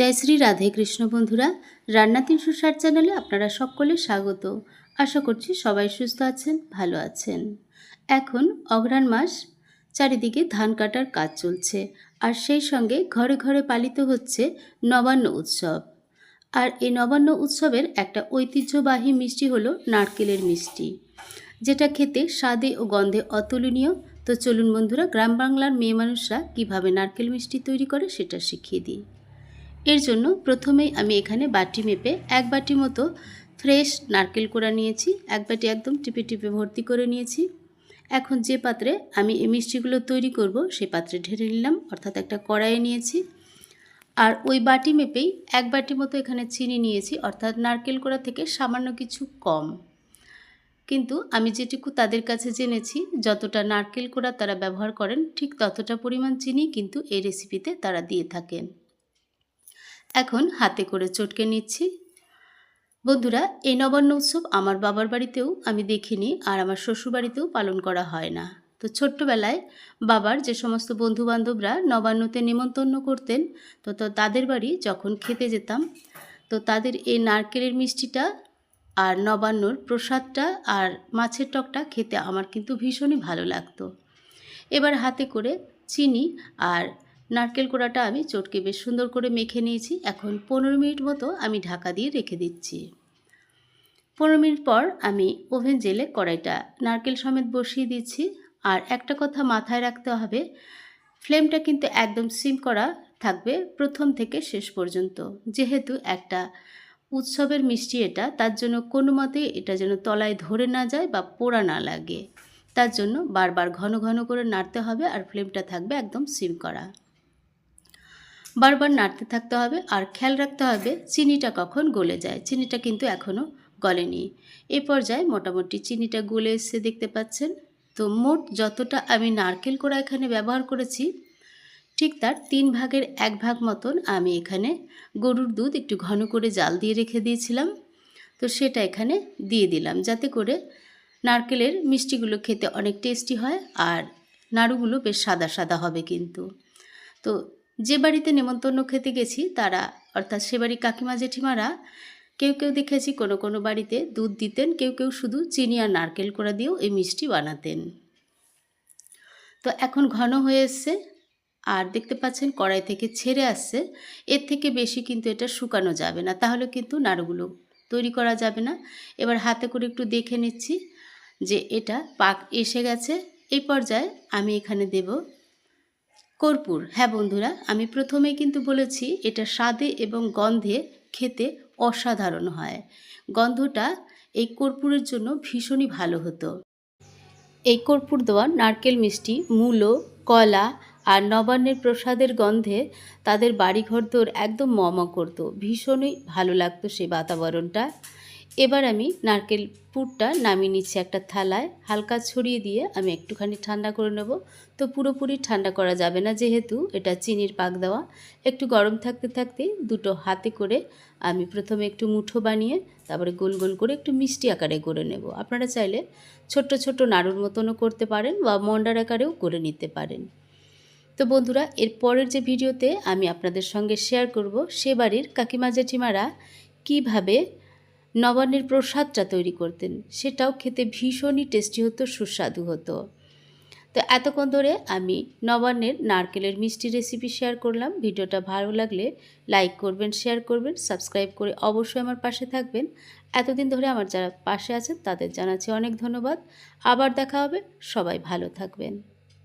জয় শ্রী রাধে কৃষ্ণ বন্ধুরা, রান্না তিনশো ষাট চ্যানেলে আপনারা সকলে স্বাগত। আশা করছি সবাই সুস্থ আছেন, ভালো আছেন। এখন অঘ্রাণ মাস, চারিদিকে ধান কাটার কাজ চলছে, আর সেই সঙ্গে ঘরে ঘরে পালিত হচ্ছে নবান্ন উৎসব। আর এই নবান্ন উৎসবের একটা ঐতিহ্যবাহী মিষ্টি হলো নারকেলের মিষ্টি। যেটা খেতে স্বাদে ও গন্ধে অতুলনীয়। তো চলুন বন্ধুরা, গ্রাম বাংলার মেয়ে মানুষরা কীভাবে নারকেল মিষ্টি তৈরি করে সেটা শিখিয়ে দিই। এর জন্য প্রথমেই আমি এখানে বাটি মেপে এক বাটি মতো ফ্রেশ নারকেল কোড়া নিয়েছি, এক বাটি একদম টিপে টিপে ভর্তি করে নিয়েছি। এখন যে পাত্রে আমি এই মিষ্টিগুলো তৈরি করব সেই পাত্রে ঢেলে নিলাম, অর্থাৎ একটা কড়াইয়ে নিয়েছি। আর ওই বাটি মেপেই এক বাটি মতো এখানে চিনি নিয়েছি, অর্থাৎ নারকেল কোড়া থেকে সামান্য কিছু কম। কিন্তু আমি যেটুকু তাদের কাছে জেনেছি, যতটা নারকেল কোড়া তারা ব্যবহার করেন, ঠিক ততটা পরিমাণ চিনি কিন্তু এই রেসিপিতে তারা দিয়ে থাকেন। এখন হাতে করে চটকে নিচ্ছি। বন্ধুরা, এই নবান্ন উৎসব আমার বাবার বাড়িতেও আমি দেখিনি আর আমার শ্বশুর বাড়িতেও পালন করা হয় না। তো ছোট্টবেলায় বাবার যে সমস্ত বন্ধুবান্ধবরা নবান্নতে নিমন্ত্রণ করতেন, তো তো তাদের বাড়ি যখন খেতে যেতাম, তো তাদের এই নারকেলের মিষ্টিটা আর নবান্নর প্রসাদটা আর মাছের টকটা খেতে আমার কিন্তু ভীষণই ভালো লাগতো। এবার হাতে করে চিনি আর নারকেল কোড়াটা আমি চটকে বেশ সুন্দর করে মেখে নিয়েছি। এখন পনেরো মিনিট মতো আমি ঢাকা দিয়ে রেখে দিচ্ছি। পনেরো মিনিট পর আমি ওভেন জেলে কড়াইটা নারকেল সমেত বসিয়ে দিচ্ছি। আর একটা কথা মাথায় রাখতে হবে, ফ্লেমটা কিন্তু একদম সিম করা থাকবে প্রথম থেকে শেষ পর্যন্ত। যেহেতু একটা উৎসবের মিষ্টি এটা, তার জন্য কোনো মতে এটা যেন তলায় ধরে না যায় বা পোড়া না লাগে। তার জন্য বারবার ঘন ঘন করে নাড়তে হবে আর ফ্লেমটা থাকবে একদম সিম করা। বারবার নাড়তে থাকতে হবে আর খেয়াল রাখতে হবে চিনিটা কখন গলে যায়। চিনিটা কিন্তু এখনও গলেনি। এ পর্যায়ে মোটামুটি চিনিটা গলে এসে দেখতে পাচ্ছেন। তো মোট যতটা আমি নারকেল কোড়া এখানে ব্যবহার করেছি, ঠিক তার তিন ভাগের এক ভাগ মতন আমি এখানে গরুর দুধ একটু ঘন করে জাল দিয়ে রেখে দিয়েছিলাম। তো সেটা এখানে দিয়ে দিলাম যাতে করে নারকেলের মিষ্টিগুলো খেতে অনেক টেস্টি হয় আর নাড়ুগুলো বেশ সাদা সাদা হবে কিন্তু। তো যে বাড়িতে নেমন্তন্ন খেতে গেছি, তারা, অর্থাৎ সে বাড়ির কাকিমা, জেঠিমারা, কেউ কেউ দেখেছি কোনো কোনো বাড়িতে দুধ দিতেন, কেউ কেউ শুধু চিনি আর নারকেল করা দিয়েও এই মিষ্টি বানাতেন। তো এখন ঘন হয়ে এসছে, আর দেখতে পাচ্ছেন কড়াই থেকে ছেড়ে আসছে, এর থেকে বেশি কিন্তু এটা শুকানো যাবে না, তাহলে কিন্তু নাড়ুগুলো তৈরি করা যাবে না। এবার হাতে করে একটু দেখে নিচ্ছি যে এটা পাক এসে গেছে, এই পর্যায়ে আমি এখানে দেব কর্পূর। হ্যাঁ বন্ধুরা, আমি প্রথমেই কিন্তু বলেছি, এটা স্বাদে এবং গন্ধে খেতে অসাধারণ হয়। গন্ধটা এই কর্পূরের জন্য ভীষণই ভালো হতো। এই কর্পূর দেওয়া নারকেল মিষ্টি, মূলো, কলা আর নবান্নের প্রসাদের গন্ধে তাদের বাড়িঘর দোর একদম মমা করতো। ভীষণই ভালো লাগতো সেই বাতাবরণটা। এবার আমি নারকেল পুরটা নামিয়ে নিচ্ছি একটা থালায়। হালকা ছড়িয়ে দিয়ে আমি একটুখানি ঠান্ডা করে নেব। তো পুরোপুরি ঠান্ডা করা যাবে না যেহেতু এটা চিনির পাক দেওয়া। একটু গরম থাকতে থাকতে দুটো হাতে করে আমি প্রথমে একটু মুঠো বানিয়ে তারপরে গোল গোল করে একটু মিষ্টি আকারে করে নেব। আপনারা চাইলে ছোট্ট ছোট্ট নাড়ুর মতনও করতে পারেন বা মন্ডার আকারেও করে নিতে পারেন। তো বন্ধুরা, এর পরের যে ভিডিওতে আমি আপনাদের সঙ্গে শেয়ার করব সে বাড়ির কাকিমা জেঠিমারা কীভাবে নবান্নের প্রসাদটা তৈরি করতেন। সেটাও খেতে ভীষণই টেস্টি হতো, সুস্বাদু হতো। তো এতক্ষণ ধরে আমি নবান্নের নারকেলের মিষ্টি রেসিপি শেয়ার করলাম। ভিডিওটা ভালো লাগলে লাইক করবেন শেয়ার করবেন সাবস্ক্রাইব করে অবশ্যই আমার পাশে থাকবেন। এতদিন ধরে আমার যারা পাশে আছেন তাদের জানাচ্ছি অনেক ধন্যবাদ। আবার দেখা হবে। সবাই ভালো থাকবেন।